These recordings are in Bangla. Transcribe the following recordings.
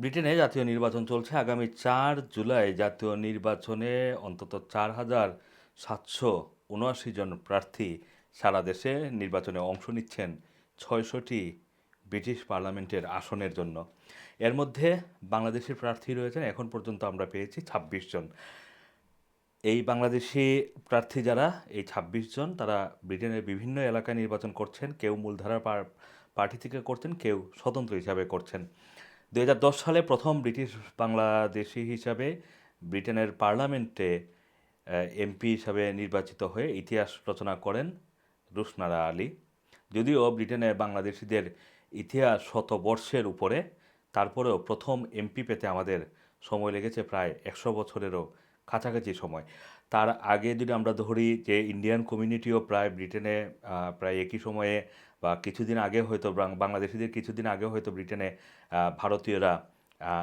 ব্রিটেনে জাতীয় নির্বাচন চলছে আগামী চার জুলাই। জাতীয় নির্বাচনে অন্তত চার হাজার সাতশো উনআশি জন প্রার্থী সারা দেশে নির্বাচনে অংশ নিচ্ছেন ছয়শটি ব্রিটিশ পার্লামেন্টের আসনের জন্য। এর মধ্যে বাংলাদেশের প্রার্থী রয়েছেন, এখন পর্যন্ত আমরা পেয়েছি ছাব্বিশ জন। এই বাংলাদেশি প্রার্থী যারা, এই ছাব্বিশ জন, তারা ব্রিটেনের বিভিন্ন এলাকায় নির্বাচন করছেন, কেউ মূলধারা পার্টি থেকে করছেন, কেউ স্বতন্ত্র হিসাবে করছেন। দু হাজার দশ সালে প্রথম ব্রিটিশ বাংলাদেশি হিসাবে ব্রিটেনের পার্লামেন্টে এমপি হিসাবে নির্বাচিত হয়ে ইতিহাস রচনা করেন রুশনারা আলী। যদিও ব্রিটেনে বাংলাদেশিদের ইতিহাস শত বর্ষের উপরে, তারপরেও প্রথম এমপি পেতে আমাদের সময় লেগেছে প্রায় একশো বছরেরও কাছাকাছি সময়। তার আগে যদি আমরা ধরি যে ইন্ডিয়ান কমিউনিটিও প্রায় ব্রিটেনে প্রায় একই সময়ে বা কিছুদিন আগে হয়তো বাংলাদেশিদের কিছুদিন আগে হয়তো ব্রিটেনে ভারতীয়রা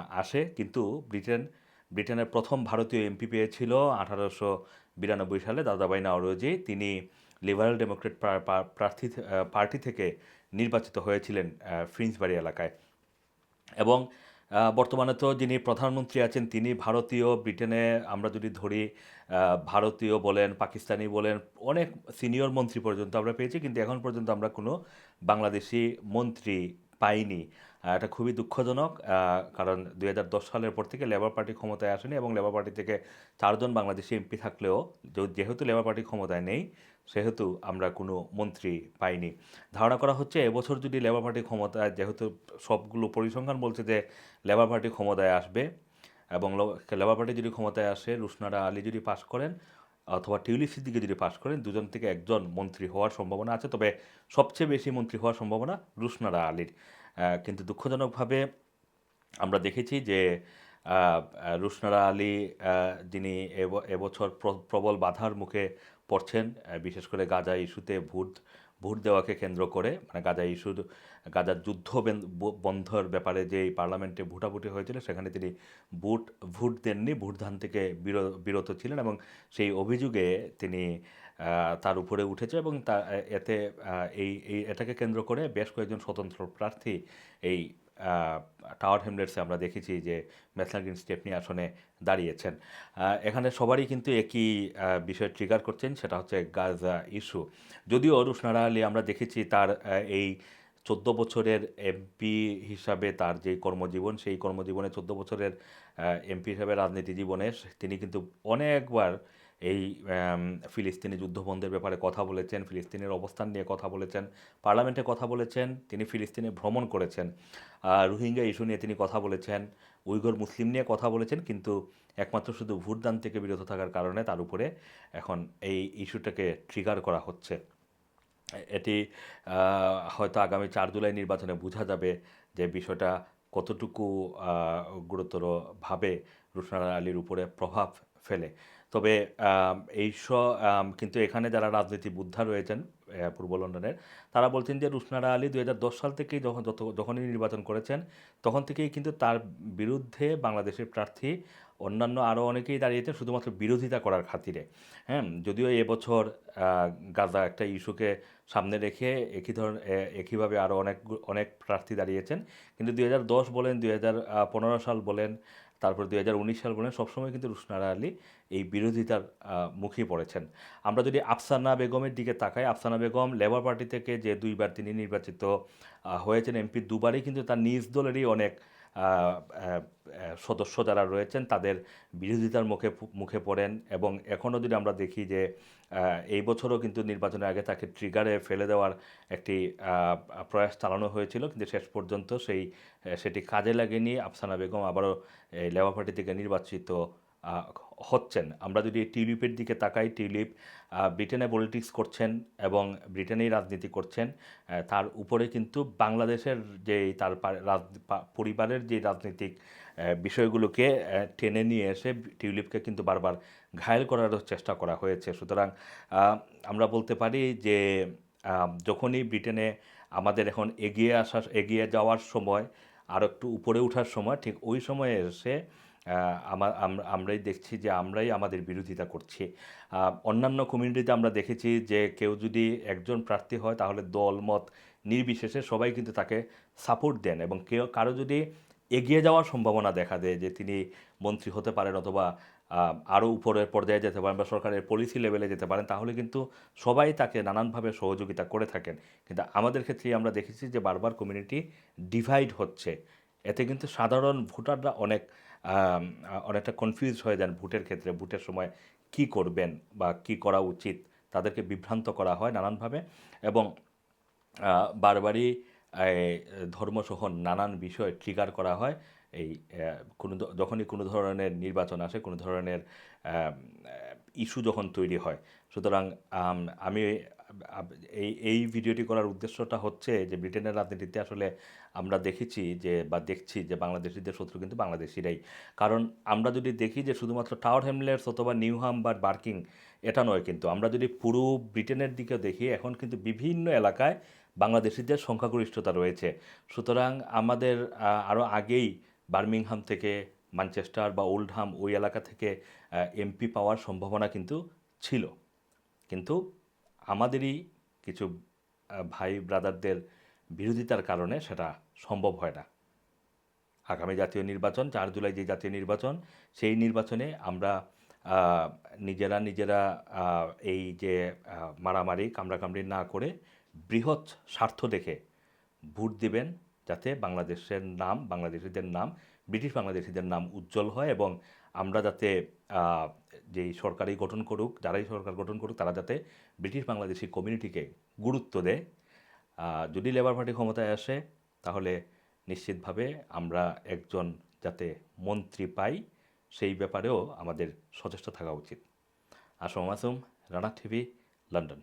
আসে। কিন্তু ব্রিটেন, ব্রিটেনের প্রথম ভারতীয় এমপি পেয়েছিল আঠারোশো বিরানব্বই সালে দাদাবাই নাওরোজি। তিনি লিবারেল ডেমোক্রেট প্রা- প্রা- প্রার্থী পার্টি থেকে নির্বাচিত হয়েছিলেন ফ্রিন্সবাড়ি এলাকায়। এবং বর্তমানে তো যিনি প্রধানমন্ত্রী আছেন, তিনি ভারতীয়, ব্রিটেনে আমরা যদি ধরি ভারতীয় বলেন, পাকিস্তানি বলেন, অনেক সিনিয়র মন্ত্রী পর্যন্ত আমরা পেয়েছি, কিন্তু এখন পর্যন্ত আমরা কোনো বাংলাদেশি মন্ত্রী পাইনি। এটা খুবই দুঃখজনক কারণ দু হাজার দশ সালের পর থেকে লেবার পার্টি ক্ষমতায় আসেনি এবং লেবার পার্টি থেকে চারজন বাংলাদেশি এমপি থাকলেও যেহেতু লেবার পার্টি ক্ষমতায় নেই, সেহেতু আমরা কোনো মন্ত্রী পাইনি। ধারণা করা হচ্ছে এবছর যদি লেবার পার্টি ক্ষমতায়, যেহেতু সবগুলো পরিসংখ্যান বলছে যে লেবার পার্টি ক্ষমতায় আসবে এবং লেবার পার্টি যদি ক্ষমতায় আসে, রুশনারা আলী যদি পাশ করেন অথবা টিউলিপ সিদ্দিকি যদি পাশ করেন, দুজন থেকে একজন মন্ত্রী হওয়ার সম্ভাবনা আছে। তবে সবচেয়ে বেশি মন্ত্রী হওয়ার সম্ভাবনা রুশনারা আলীর। কিন্তু দুঃখজনকভাবে আমরা দেখেছি যে রুশনারা আলী যিনি এব- এবছর প্র- প্রবল বাধার মুখে পড়ছেন বিশেষ করে গাজা ইস্যুতে ভোট ভোট দেওয়াকে কেন্দ্র করে মানে গাজা ইস্যু গাজার যুদ্ধ বেন- বন্ধর ব্যাপারে যে পার্লামেন্টে ভোটাভুটি হয়েছিল, সেখানে তিনি ভোট ভোট দেননি ভোট দান থেকে বির- বিরত ছিলেন এবং সেই অভিযোগে তিনি তার উপরে উঠেছে এবং তা এতে এই এই, এটাকে কেন্দ্র করে বেশ কয়েকজন স্বতন্ত্র প্রার্থী এই টাওয়ার হ্যামলেটসে আমরা দেখেছি যে ম্যাথলাগিন স্টেপনি আসনে দাঁড়িয়েছেন। এখানে সবারই কিন্তু একই বিষয় ট্রিগার করছেন, সেটা হচ্ছে গাজা ইস্যু যদিও রুশনারা আলী আমরা দেখেছি তার এই চোদ্দ বছরের এমপি হিসাবে তার যে কর্মজীবন, সেই কর্মজীবনে চোদ্দ বছরের এমপি হিসাবে রাজনীতি জীবনে তিনি কিন্তু অনেকবার এই ফিলিস্তিনি যুদ্ধবন্ধের ব্যাপারে কথা বলেছেন, ফিলিস্তিনের অবস্থান নিয়ে কথা বলেছেন, পার্লামেন্টে কথা বলেছেন, তিনি ফিলিস্তিনে ভ্রমণ করেছেন। রোহিঙ্গা ইস্যু নিয়ে তিনি কথা বলেছেন উইগর মুসলিম নিয়ে কথা বলেছেন, কিন্তু একমাত্র শুধু ভোটদান থেকে বিরত থাকার কারণে তার উপরে এখন এই ইস্যুটাকে ট্রিগার করা হচ্ছে। এটি হয়তো আগামী চার জুলাই নির্বাচনে বোঝা যাবে যে বিষয়টা কতটুকু গুরুতরভাবে রুশনারা আলীর উপরে প্রভাব ফেলে। তবে এইস এই কিন্তু এখানে যারা রাজনীতি বুদ্ধা রয়েছেন পূর্ব লন্ডনের। তারা বলছেন যে রুশনারা আলী দুই হাজার সাল থেকেই যখন যত, যখনই নির্বাচন করেছেন, তখন থেকেই কিন্তু তার বিরুদ্ধে বাংলাদেশের প্রার্থী অন্যান্য আরও অনেকেই দাঁড়িয়েছেন, শুধুমাত্র বিরোধিতা করার খাতিরে। হ্যাঁ যদিও এবছর গাজা একটা ইস্যুকে সামনে রেখে একই ধরনের একইভাবে আরও অনেক অনেক প্রার্থী দাঁড়িয়েছেন। কিন্তু দুই হাজার দশ বলেন, দুই সাল বলেন তারপর দুই উনিশ সাল বলেন সবসময় কিন্তু রুশনারা আলী এই বিরোধিতার মুখে পড়েছেন। আমরা যদি আফসানা বেগমের দিকে তাকাই, আফসানা বেগম লেবার পার্টি থেকে যে দুইবার তিনি নির্বাচিত হয়েছেন, এমপি দুবারই কিন্তু তার নিজ দলেরই অনেক সদস্য যারা রয়েছেন তাদের বিরোধিতার মুখে মুখে পড়েন এবং এখনও যদি আমরা দেখি যে এই বছরও কিন্তু নির্বাচনের আগে তাকে ট্রিগারে ফেলে দেওয়ার একটি প্রয়াস চালানো হয়েছিল, কিন্তু শেষ পর্যন্ত সেই সেটি কাজে লাগেনি। আফসানা বেগম আবারও লেবার পার্টি থেকে নির্বাচিত হচ্ছেন। আমরা যদি টিউলিপের দিকে তাকাই, টিউলিপ ব্রিটেনে পলিটিক্স করছেন এবং ব্রিটেনেই রাজনীতি করছেন তার উপরে কিন্তু বাংলাদেশের যে তার পরিবারের যে রাজনৈতিক বিষয়গুলোকে টেনে নিয়ে এসে টিউলিপকে কিন্তু বারবার ঘায়েল করারও চেষ্টা করা হয়েছে। সুতরাং আমরা বলতে পারি যে যখনই ব্রিটেনে আমাদের এখন এগিয়ে আসার, এগিয়ে যাওয়ার সময় আর একটু উপরে ওঠার সময়, ঠিক ওই সময়ে এসে আমরাই দেখছি যে আমরাই আমাদের বিরোধিতা করছি। অন্যান্য কমিউনিটিতে আমরা দেখেছি যে কেউ যদি একজন প্রার্থী হয়, তাহলে দল, মত নির্বিশেষে সবাই কিন্তু তাকে সাপোর্ট দেন এবং কেউ, কারও যদি এগিয়ে যাওয়ার সম্ভাবনা দেখা দেয় যে তিনি মন্ত্রী হতে পারেন অথবা আরও উপরের পর্যায়ে যেতে পারেন বা সরকারের পলিসি লেভেলে যেতে পারেন, তাহলে কিন্তু সবাই তাকে নানানভাবে সহযোগিতা করে থাকেন। কিন্তু আমাদের ক্ষেত্রে আমরা দেখেছি যে বারবার কমিউনিটি ডিভাইড হচ্ছে। এতে কিন্তু সাধারণ ভোটাররা অনেক অনেকটা কনফিউজ হয়ে যান ভোটের ক্ষেত্রে, ভোটের সময় কি করবেন বা কি করা উচিত, তাদেরকে বিভ্রান্ত করা হয় নানানভাবে এবং বারবারই ধর্মসহ নানান বিষয় ট্রিগার করা হয়। এই কোনো যখনই কোনো ধরনের নির্বাচন আসে, কোনো ধরনের ইস্যু যখন তৈরি হয়। সুতরাং আমি এই এই ভিডিওটি করার উদ্দেশ্যটা হচ্ছে যে ব্রিটেনের রাজনীতিতে আসলে আমরা দেখেছি যে, বা দেখছি যে বাংলাদেশিদের শত্রু কিন্তু বাংলাদেশিরাই। কারণ আমরা যদি দেখি যে শুধুমাত্র টাওয়ার হ্যামলেটস অথবা নিউহাম বা বার্কিং, এটা নয় কিন্তু। আমরা যদি পুরো ব্রিটেনের দিকে দেখি, এখন কিন্তু বিভিন্ন এলাকায় বাংলাদেশিদের সংখ্যাগরিষ্ঠতা রয়েছে। সুতরাং আমাদের আরও আগেই বার্মিংহাম থেকে ম্যানচেস্টার বা ওল্ডহাম ওই এলাকা থেকে এমপি পাওয়ার সম্ভাবনা কিন্তু ছিল। কিন্তু আমাদেরই কিছু ভাই ব্রাদারদের বিরোধিতার কারণে সেটা সম্ভব হয় না। আগামী জাতীয় নির্বাচন, চার জুলাই যে জাতীয় নির্বাচন, সেই নির্বাচনে আমরা নিজেরা নিজেরা এই যে মারামারি, কামড়াকামড়ি না করে বৃহৎ স্বার্থ দেখে ভোট দিবেন যাতে বাংলাদেশের নাম, বাংলাদেশিদের নাম ব্রিটিশ বাংলাদেশিদের নাম উজ্জ্বল হয় এবং আমরা যাতে যেই সরকারই গঠন করুক, যারাই সরকার গঠন করুক, তারা যাতে ব্রিটিশ বাংলাদেশি কমিউনিটিকে গুরুত্ব দেয়। যদি লেবার পার্টি ক্ষমতায় আসে, তাহলে নিশ্চিতভাবে আমরা একজন যাতে মন্ত্রী পাই, সেই ব্যাপারেও আমাদের সচেষ্ট থাকা উচিত। Assam Masum Rana TV, London.